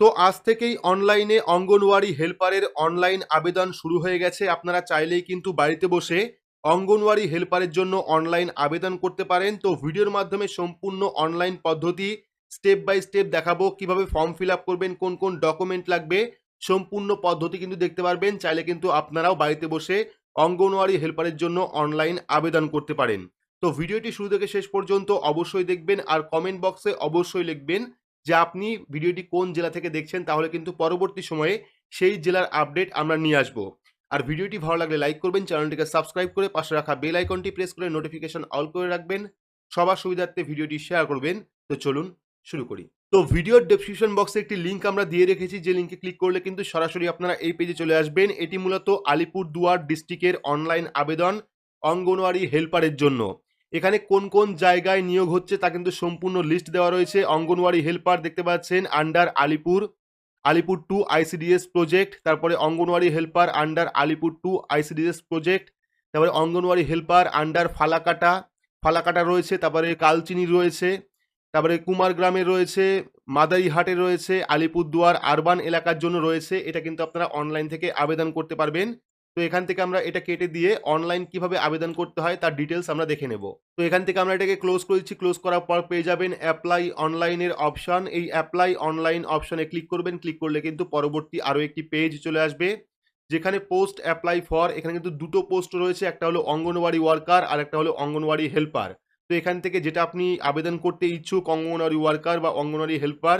তো আজ থেকেই অনলাইনে অঙ্গনওয়াড়ি হেল্পারের অনলাইন আবেদন শুরু হয়ে গেছে। আপনারা চাইলেই কিন্তু বাড়িতে বসে অঙ্গনওয়াড়ি হেল্পারের জন্য অনলাইন আবেদন করতে পারেন। তো ভিডিওর মাধ্যমে সম্পূর্ণ অনলাইন পদ্ধতি স্টেপ বাই স্টেপ দেখাবো। কীভাবে ফর্ম ফিল করবেন, কোন কোন ডকুমেন্ট লাগবে, সম্পূর্ণ পদ্ধতি কিন্তু দেখতে পারবেন। চাইলে কিন্তু আপনারাও বাড়িতে বসে অঙ্গনওয়াড়ি হেল্পারের জন্য অনলাইন আবেদন করতে পারেন। তো ভিডিওটি শুরু থেকে শেষ পর্যন্ত অবশ্যই দেখবেন আর কমেন্ট বক্সে অবশ্যই লিখবেন যে আপনি ভিডিওটি কোন জেলা থেকে দেখছেন তাহলে কিন্তু পরবর্তী সময়ে সেই জেলার আপডেট আমরা নিয়ে আসব। আর ভিডিওটি ভালো লাগলে লাইক করবেন, চ্যানেলটিকে সাবস্ক্রাইব করে পাশে রাখা বেল আইকনটি প্রেস করে নোটিফিকেশন অল করে রাখবেন। সবার সুবিধার্থে ভিডিওটি শেয়ার করবেন। তো চলুন শুরু করি। তো ভিডিওর ডেসক্রিপশন বক্সে একটি লিঙ্ক আমরা দিয়ে রেখেছি, যে লিঙ্কে ক্লিক করলে কিন্তু সরাসরি আপনারা এই পেজে চলে আসবেন। এটি মূলত আলিপুর দুয়ার ডিস্ট্রিক্টের অনলাইন আবেদন অঙ্গনওয়াড়ি হেল্পারের জন্য। এখানে কোন কোন জায়গায় নিয়োগ হচ্ছে তা কিন্তু সম্পূর্ণ লিস্ট দেওয়া রয়েছে। অঙ্গনওয়াড়ি হেল্পার দেখতে পাচ্ছেন under Alipur Alipur two ICDS project তারপরে anganwadi helper under Alipur two ICDS project তারপরে অঙ্গনওয়াড়ি হেল্পার আন্ডার ফালাকাটা ফালাকাটা রয়েছে, তারপরে কালচিনি রয়েছে, তারপরে কুমার গ্রামে রয়েছে, মাদারিহাটে রয়েছে, আলিপুরদুয়ার আরবান এলাকার জন্য রয়েছে। এটা কিন্তু আপনারা অনলাইন থেকে আবেদন করতে পারবেন। তো এখান থেকে আমরা এটা কেটে দিয়ে অনলাইন কীভাবে আবেদন করতে হয় তার ডিটেলস আমরা দেখে নেব। তো এখান থেকে আমরা এটাকে ক্লোজ করেছি। ক্লোজ করার পর পেয়ে যাবেন অ্যাপ্লাই অনলাইনের অপশান এই অ্যাপ্লাই অনলাইন অপশানে ক্লিক করবেন। ক্লিক করলে কিন্তু পরবর্তী আরও একটি পেজ চলে আসবে। যেখানে পোস্ট অ্যাপ্লাই ফর এখানে কিন্তু দুটো পোস্ট রয়েছে। একটা হলো অঙ্গনওয়াড়ি ওয়ার্কার আর একটা হলো অঙ্গনওয়াড়ি হেল্পার তো এখান থেকে যেটা আপনি আবেদন করতে ইচ্ছুক অঙ্গনওয়াড়ি ওয়ার্কার বা অঙ্গনওয়াড়ি হেল্পার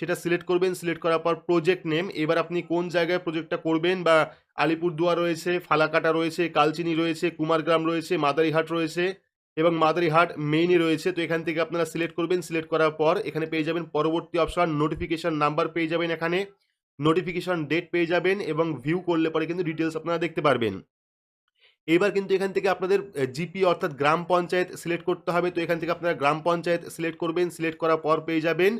সেটা সিলেক্ট করবেন সিলেক্ট করার পর প্রজেক্ট নেম এবার আপনি কোন জায়গায় প্রজেক্টটা করবেন, বা আলিপুরদুয়ার রয়েছে, ফালাকাটা রয়েছে, কালচিনি রয়েছে, কুমারগ্রাম রয়েছে, মাদারিহাট রয়েছে, এবং মাদারিহাট মেইনে রয়েছে, তো এখান থেকে আপনারা সিলেক্ট করবেন সিলেক্ট করার পর এখানে পেয়ে যাবেন পরবর্তী অপশন নোটিফিকেশন নাম্বার পেয়ে যাবেন এখানে নোটিফিকেশন ডেট পেয়ে যাবেন, এবং ভিউ করলে পরে কিন্তু ডিটেলস আপনারা দেখতে পারবেন। এবার কিন্তু এখান থেকে আপনাদের জিপি অর্থাৎ গ্রাম পঞ্চায়েত সিলেক্ট করতে হবে, তো এখান থেকে আপনারা গ্রাম পঞ্চায়েত সিলেক্ট করবেন সিলেক্ট করার পর পেয়ে যাবেন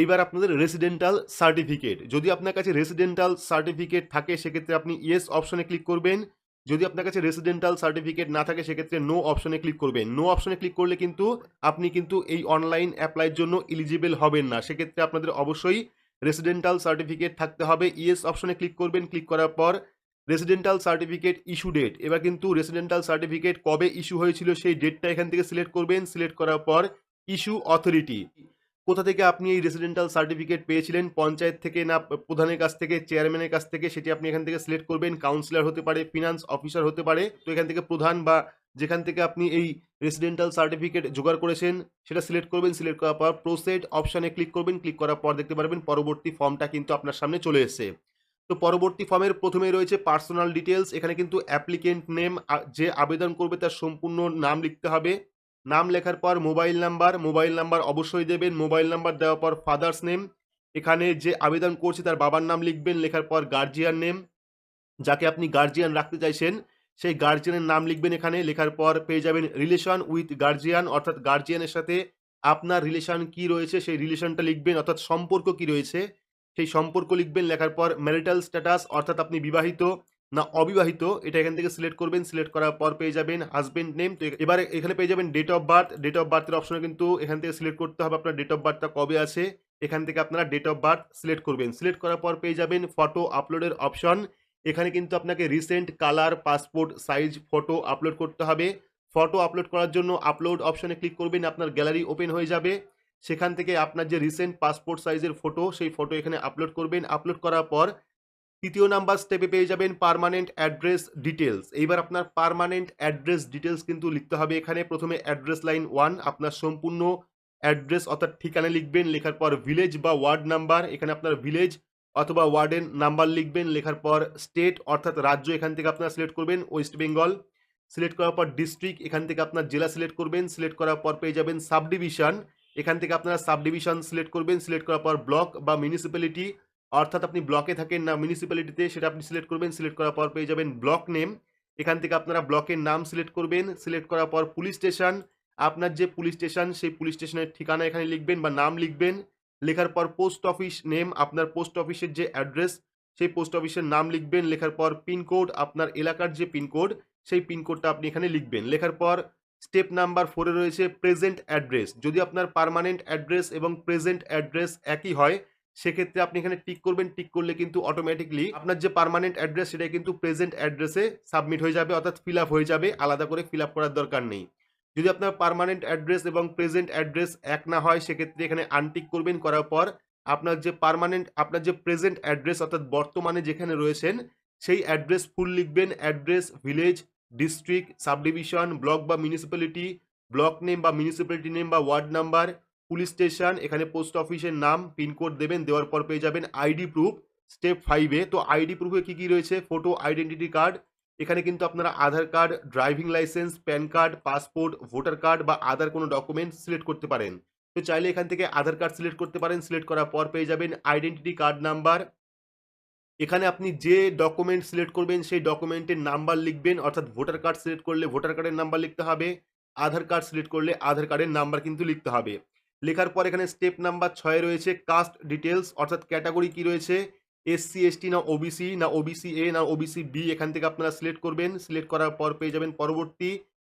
এইবার আপনাদের রেসিডেন্টাল সার্টিফিকেট যদি আপনার কাছে রেসিডেন্টাল সার্টিফিকেট থাকে, সেক্ষেত্রে আপনি ইয়েস অপশনে ক্লিক করবেন। যদি আপনার কাছে রেসিডেন্টাল সার্টিফিকেট না থাকে, সেক্ষেত্রে নো অপশনে ক্লিক করবেন। নো অপশনে ক্লিক করলে কিন্তু আপনি কিন্তু এই অনলাইন অ্যাপ্লাইয়ের জন্য এলিজিবল হবেন না। সেক্ষেত্রে আপনাদের অবশ্যই রেসিডেন্টাল সার্টিফিকেট থাকতে হবে। ইয়েস অপশনে ক্লিক করবেন। ক্লিক করার পর রেসিডেন্টাল সার্টিফিকেট ইস্যু ডেট এবার কিন্তু রেসিডেন্টাল সার্টিফিকেট কবে ইস্যু হয়েছিল, সেই ডেটটা এখান থেকে সিলেক্ট করবেন। সিলেক্ট করার পর ইস্যু অথরিটি কোথা থেকে আপনি এই রেসিডেন্টাল সার্টিফিকেট পেয়েছিলেন? পঞ্চায়েত থেকে না প্রধানের কাছ থেকে চেয়ারম্যানের কাছ থেকে, সেটি আপনি এখান থেকে সিলেক্ট করবেন। কাউন্সিলর হতে পারে ফিনান্স অফিসার হতে পারে। তো এখান থেকে প্রধান বা যেখান থেকে আপনি এই রেসিডেন্টাল সার্টিফিকেট জোগাড় করেছেন, সেটা সিলেক্ট করবেন। সিলেক্ট করার পর প্রোসেড অপশানে ক্লিক করবেন। ক্লিক করার পর দেখতে পারবেন পরবর্তী ফর্মটা কিন্তু আপনার সামনে চলে এসেছে। তো পরবর্তী ফর্মের প্রথমে রয়েছে পার্সোনাল ডিটেলস এখানে কিন্তু অ্যাপ্লিকেন্ট নেম যে আবেদন করবে তার সম্পূর্ণ নাম লিখতে হবে। নাম লেখার পর মোবাইল নাম্বার মোবাইল নাম্বার অবশ্যই দেবেন, মোবাইল নাম্বার দেওয়ার পর ফাদার্স নেম, এখানে যে আবেদন করছে তার বাবার নাম লিখবেন, লেখার পর গার্জিয়ান নেম, যাকে আপনি গার্জিয়ান রাখতে চাইছেন, সেই গার্জিয়ানের নাম লিখবেন এখানে, লেখার পর পেয়ে যাবেন রিলেশন উইথ গার্জিয়ান অর্থাৎ গার্জিয়ানের সাথে আপনার রিলেশন কি রয়েছে, সেই রিলেশনটা লিখবেন, অর্থাৎ সম্পর্ক কি রয়েছে, সেই সম্পর্ক লিখবেন, লেখার পর ম্যারিটাল স্ট্যাটাস অর্থাৎ আপনি বিবাহিত না, অবিবাহিত, এটা এখান থেকে সিলেক্ট করবেন সিলেক্ট করার পর পেয়ে যাবেন হাজবেন্ড নেম তো এবারে এখানে পেয়ে যাবেন date of birth date of বার্থের অপশনে কিন্তু এখান থেকে সিলেক্ট করতে হবে আপনার ডেট অফ বার্থটা কবে আছে, এখান থেকে আপনারা ডেট অফ বার্থ সিলেক্ট করবেন। সিলেক্ট করার পর পেয়ে যাবেন ফটো আপলোডের অপশন এখানে কিন্তু আপনাকে recent colour passport size photo upload করতে হবে। ফটো আপলোড করার জন্য আপলোড অপশনে ক্লিক করবেন, আপনার গ্যালারি ওপেন হয়ে যাবে। সেখান থেকে আপনার যে রিসেন্ট পাসপোর্ট সাইজের ফটো সেই ফটো এখানে আপলোড করবেন। আপলোড করার পর তৃতীয় নাম্বার স্টেপে পেয়ে যাবেন পারমানেন্ট অ্যাড্রেস ডিটেলস এইবার আপনার পারমানেন্ট অ্যাড্রেস ডিটেলস কিন্তু লিখতে হবে এখানে। প্রথমে অ্যাড্রেস লাইন ওয়ান আপনার সম্পূর্ণ অ্যাড্রেস অর্থাৎ ঠিকানা লিখবেন, লেখার পর ভিলেজ বা ওয়ার্ড নাম্বার এখানে আপনার ভিলেজ অথবা ওয়ার্ডের নাম্বার লিখবেন, লেখার পর স্টেট অর্থাৎ রাজ্য এখান থেকে আপনারা সিলেক্ট করবেন ওয়েস্ট বেঙ্গল সিলেক্ট করার পর ডিস্ট্রিক্ট এখান থেকে আপনার জেলা সিলেক্ট করবেন সিলেক্ট করার পর পেয়ে যাবেন সাব ডিভিশন এখান থেকে আপনারা সাব ডিভিশন সিলেক্ট করবেন সিলেক্ট করার পর ব্লক বা মিউনিসিপ্যালিটি অর্থাৎ আপনি ব্লকে থাকেন না মিউনিসিপ্যালিটিতে সেটা আপনি সিলেক্ট করবেন সিলেক্ট করার পর পেয়ে যাবেন ব্লক নেম এখান থেকে আপনারা ব্লকের নাম সিলেক্ট করবেন সিলেক্ট করার পর পুলিশ স্টেশন আপনার যে পুলিশ স্টেশন সেই পুলিশ স্টেশনের ঠিকানা এখানে লিখবেন বা নাম লিখবেন। লেখার পর পোস্ট অফিস নেম আপনার পোস্ট অফিসের যে অ্যাড্রেস সেই পোস্ট অফিসের নাম লিখবেন। লেখার পর পিনকোড আপনার এলাকার যে পিনকোড সেই পিনকোডটা আপনি এখানে লিখবেন। লেখার পর স্টেপ নাম্বার ফোরে রয়েছে প্রেজেন্ট অ্যাড্রেস যদি আপনার পারমানেন্ট অ্যাড্রেস এবং প্রেজেন্ট অ্যাড্রেস একই হয় সেক্ষেত্রে আপনি এখানে টিক করবেন টিক করলে কিন্তু অটোমেটিকলি আপনার যে পার্মানেন্ট অ্যাড্রেস সেটা কিন্তু প্রেজেন্ট অ্যাড্রেসে সাবমিট হয়ে যাবে, অর্থাৎ ফিল হয়ে যাবে, আলাদা করে ফিল করার দরকার নেই। যদি আপনার পার্মানেন্ট অ্যাড্রেস এবং প্রেজেন্ট অ্যাড্রেস এক না হয়, সেক্ষেত্রে এখানে আনটিক করবেন, করার পর আপনার যে পার্মানেন্ট আপনার যে প্রেজেন্ট অ্যাড্রেস অর্থাৎ বর্তমানে যেখানে রয়েছেন, সেই অ্যাড্রেস ফুল লিখবেন address village district subdivision block বা মিউনিসিপ্যালিটি ব্লক নেম বা মিউনিসিপ্যালিটি নেম বা ওয়ার্ড নাম্বার পুলিশ স্টেশন, এখানে পোস্ট অফিসের নাম পিনকোড দেবেন, দেওয়ার পর পেয়ে যাবেন আইডি প্রুফ, স্টেপ ফাইভে তো আইডি প্রুফে কী কী রয়েছে? ফটো আইডেন্টিটি কার্ড এখানে কিন্তু আপনারা Aadhaar card driving licence PAN card passport voter card বা আদার কোনো ডকুমেন্ট সিলেক্ট করতে পারেন। তো চাইলে এখান থেকে আধার কার্ড সিলেক্ট করতে পারেন সিলেক্ট করার পর পেয়ে যাবেন আইডেন্টিটি কার্ড নাম্বার এখানে আপনি যে ডকুমেন্ট সিলেক্ট করবেন, সেই ডকুমেন্টের নাম্বার লিখবেন, অর্থাৎ ভোটার কার্ড সিলেক্ট করলে ভোটার কার্ডের নাম্বার লিখতে হবে, আধার কার্ড সিলেক্ট করলে আধার কার্ডের নাম্বার কিন্তু লিখতে হবে। লেখার পর এখানে স্টেপ নাম্বার ছয় রয়েছে কাস্ট ডিটেলস অর্থাৎ ক্যাটাগরি কি রয়েছে? এসসি এসটি না ওবিসি না ওবিসি এ না ওবিসি বি এখান থেকে আপনারা সিলেক্ট করবেন। সিলেক্ট করার পর পেয়ে যাবেন পরবর্তী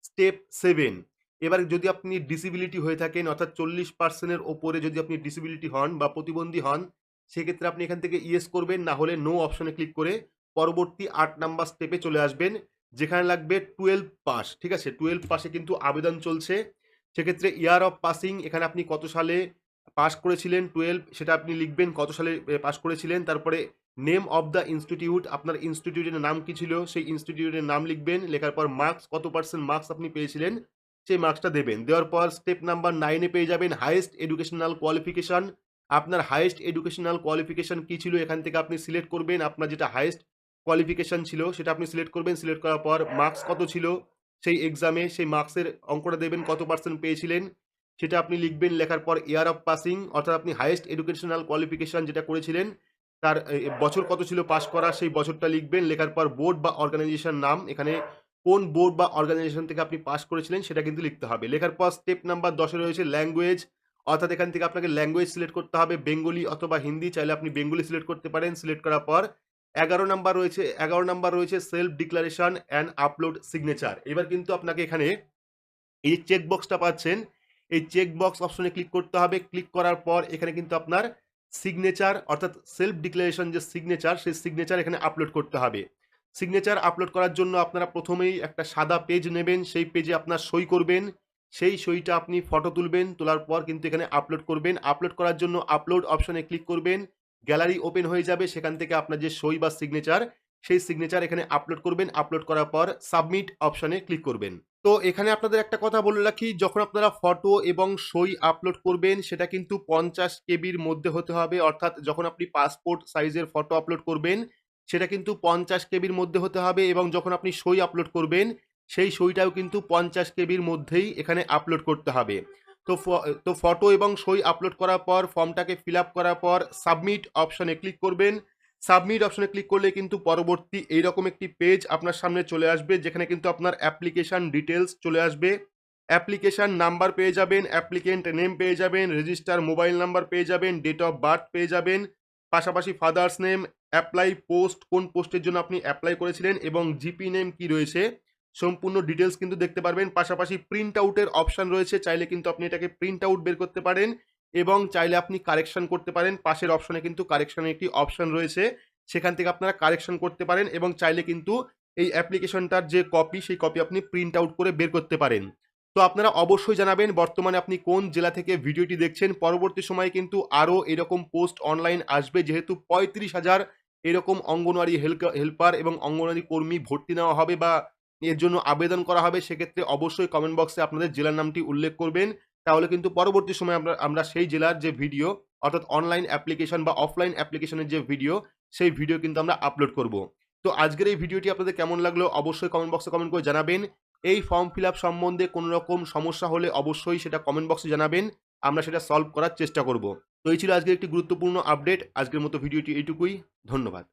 স্টেপ সেভেন এবার যদি আপনি ডিসিবিলিটি হয়ে থাকেন, অর্থাৎ চল্লিশ পার্সেন্টের ওপরে যদি আপনি ডিসিবিলিটি হন বা প্রতিবন্ধী হন, সেক্ষেত্রে আপনি এখান থেকে ইয়েস করবেন, না হলে নো অপশনে ক্লিক করে পরবর্তী আট নাম্বার স্টেপে চলে আসবেন, যেখানে লাগবে টুয়েলভ পাস ঠিক আছে? টুয়েলভ পাসে কিন্তু আবেদন চলছে। সেক্ষেত্রে ইয়ার অফ পাসিং এখানে আপনি কত সালে পাস করেছিলেন? টুয়েলভ সেটা আপনি লিখবেন, কত সালে পাস করেছিলেন? তারপরে নেম অফ দ্য ইনস্টিটিউট আপনার ইনস্টিটিউটের নাম কি ছিল? সেই ইনস্টিটিউটের নাম লিখবেন, লেখার পর মার্কস কত পার্সেন্ট মার্কস আপনি পেয়েছিলেন? সেই মার্কসটা দেবেন। দেওয়ার পর স্টেপ নাম্বার নাইনে পেয়ে যাবেন হাইয়েস্ট এডুকেশনাল কোয়ালিফিকেশান আপনার হাইয়েস্ট এডুকেশনাল কোয়ালিফিকেশান কী ছিল? এখান থেকে আপনি সিলেক্ট করবেন। আপনার যেটা হাইয়েস্ট কোয়ালিফিকেশান ছিল, সেটা আপনি সিলেক্ট করবেন। সিলেক্ট করার পর মার্কস কত ছিল? সেই এক্সামে সেই মার্কসের অঙ্কটা দেবেন, কত পার্সেন্ট পেয়েছিলেন, সেটা আপনি লিখবেন, লেখার পর ইয়ার অফ পাসিং অর্থাৎ আপনি হাইয়েস্ট এডুকেশনাল কোয়ালিফিকেশান যেটা করেছিলেন, তার বছর কত ছিল পাস করা, সেই বছরটা লিখবেন, লেখার পর বোর্ড বা অর্গানাইজেশন নাম, এখানে কোন বোর্ড বা অর্গানাইজেশন থেকে আপনি পাস করেছিলেন, সেটা কিন্তু লিখতে হবে। লেখার পর স্টেপ নাম্বার দশে রয়েছে ল্যাঙ্গুয়েজ অর্থাৎ এখান থেকে আপনাকে ল্যাঙ্গুয়েজ সিলেক্ট করতে হবে, বেঙ্গলি অথবা হিন্দি, চাইলে আপনি বেঙ্গলি সিলেক্ট করতে পারেন সিলেক্ট করার পর এগারো নাম্বার রয়েছে, এগারো নাম্বার রয়েছে self declaration and upload signature এবার কিন্তু আপনাকে এখানে এই চেক বক্সটা পাচ্ছেন। এই চেক বক্স অপশনে ক্লিক করতে হবে। ক্লিক করার পর এখানে কিন্তু আপনার সিগনেচার অর্থাৎ সেলফ ডিক্লারেশন যে সিগনেচার সেই সিগনেচার এখানে আপলোড করতে হবে। সিগনেচার আপলোড করার জন্য আপনারা প্রথমেই একটা সাদা পেজ নেবেন। সেই পেজে আপনার সই করবেন। সেই সইটা আপনি ফটো তুলবেন। তোলার পর কিন্তু এখানে আপলোড করবেন। আপলোড করার জন্য আপলোড অপশনে ক্লিক করবেন। গ্যালারি ওপেন হয়ে যাবে, সেখান থেকে আপনার যে সই বা সিগনেচার সেই সিগনেচার এখানে আপলোড করবেন। আপলোড করার পর সাবমিট অপশনে ক্লিক করবেন। তো এখানে আপনাদের একটা কথা বলে রাখি, যখন আপনারা ফটো এবং সই আপলোড করবেন, সেটা কিন্তু পঞ্চাশ কেবির মধ্যে হতে হবে। অর্থাৎ যখন আপনি পাসপোর্ট সাইজের ফটো আপলোড করবেন, সেটা কিন্তু পঞ্চাশ কেবির মধ্যে হতে হবে এবং যখন আপনি সই আপলোড করবেন, সেই সইটাও কিন্তু পঞ্চাশ কেবির মধ্যেই এখানে আপলোড করতে হবে। তো তো ফটো এবং সই আপলোড করার পর ফর্মটাকে ফিল আপ করার পর সাবমিট অপশনে ক্লিক করবেন। সাবমিট অপশনে ক্লিক করলে কিন্তু পরবর্তী এইরকম একটি পেজ আপনার সামনে চলে আসবে, যেখানে কিন্তু আপনার অ্যাপ্লিকেশান ডিটেলস চলে আসবে। অ্যাপ্লিকেশান নাম্বার পেয়ে যাবেন অ্যাপ্লিকেন্ট নেম পেয়ে যাবেন রেজিস্টার মোবাইল নাম্বার পেয়ে যাবেন ডেট অফ বার্থ পেয়ে যাবেন। পাশাপাশি ফাদার্স নেম অ্যাপ্লাই পোস্ট কোন পোস্টের জন্য আপনি অ্যাপ্লাই করেছিলেন এবং জিপি নেম কি রয়েছে। সম্পূর্ণ ডিটেলস কিন্তু দেখতে পারবেন। পাশাপাশি প্রিন্ট আউটের অপশান রয়েছে। চাইলে কিন্তু আপনি এটাকে প্রিন্ট আউট বের করতে পারেন এবং চাইলে আপনি কারেকশন করতে পারেন। পাশের অপশনে কিন্তু কারেকশনের একটি অপশন রয়েছে। সেখান থেকে আপনারা কারেকশন করতে পারেন এবং চাইলে কিন্তু এই অ্যাপ্লিকেশনটার যে কপি সেই কপি আপনি প্রিন্ট আউট করে বের করতে পারেন। তো আপনারা অবশ্যই জানাবেন বর্তমানে আপনি কোন জেলা থেকে ভিডিওটি দেখছেন। পরবর্তী সময়ে কিন্তু আরও এরকম পোস্ট অনলাইন আসবে। যেহেতু পঁয়ত্রিশ হাজার এরকম অঙ্গনওয়াড়ি হেল্প হেল্পার এবং অঙ্গনওয়াড়ি কর্মী ভর্তি নেওয়া হবে বা এর জন্য আবেদন করা হবে, সেক্ষেত্রে অবশ্যই কমেন্ট বক্সে আপনাদের জেলার নামটি উল্লেখ করবেন। তাহলে কিন্তু পরবর্তী সময় আমরা আমরা সেই জেলার যে ভিডিও অর্থাৎ অনলাইন অ্যাপ্লিকেশন বা অফলাইন অ্যাপ্লিকেশনের যে ভিডিও সেই ভিডিও কিন্তু আমরা আপলোড করব। তো আজকের এই ভিডিওটি আপনাদের কেমন লাগল অবশ্যই কমেন্ট বক্সে কমেন্ট করে জানাবেন। এই ফর্ম ফিল আপ সম্বন্ধে কোনো রকম সমস্যা হলে অবশ্যই সেটা কমেন্ট বক্সে জানাবেন। আমরা সেটা সলভ করার চেষ্টা করব। তো এই ছিল আজকের একটি গুরুত্বপূর্ণ আপডেট আজকের মতো ভিডিওটি এইটুকুই। ধন্যবাদ।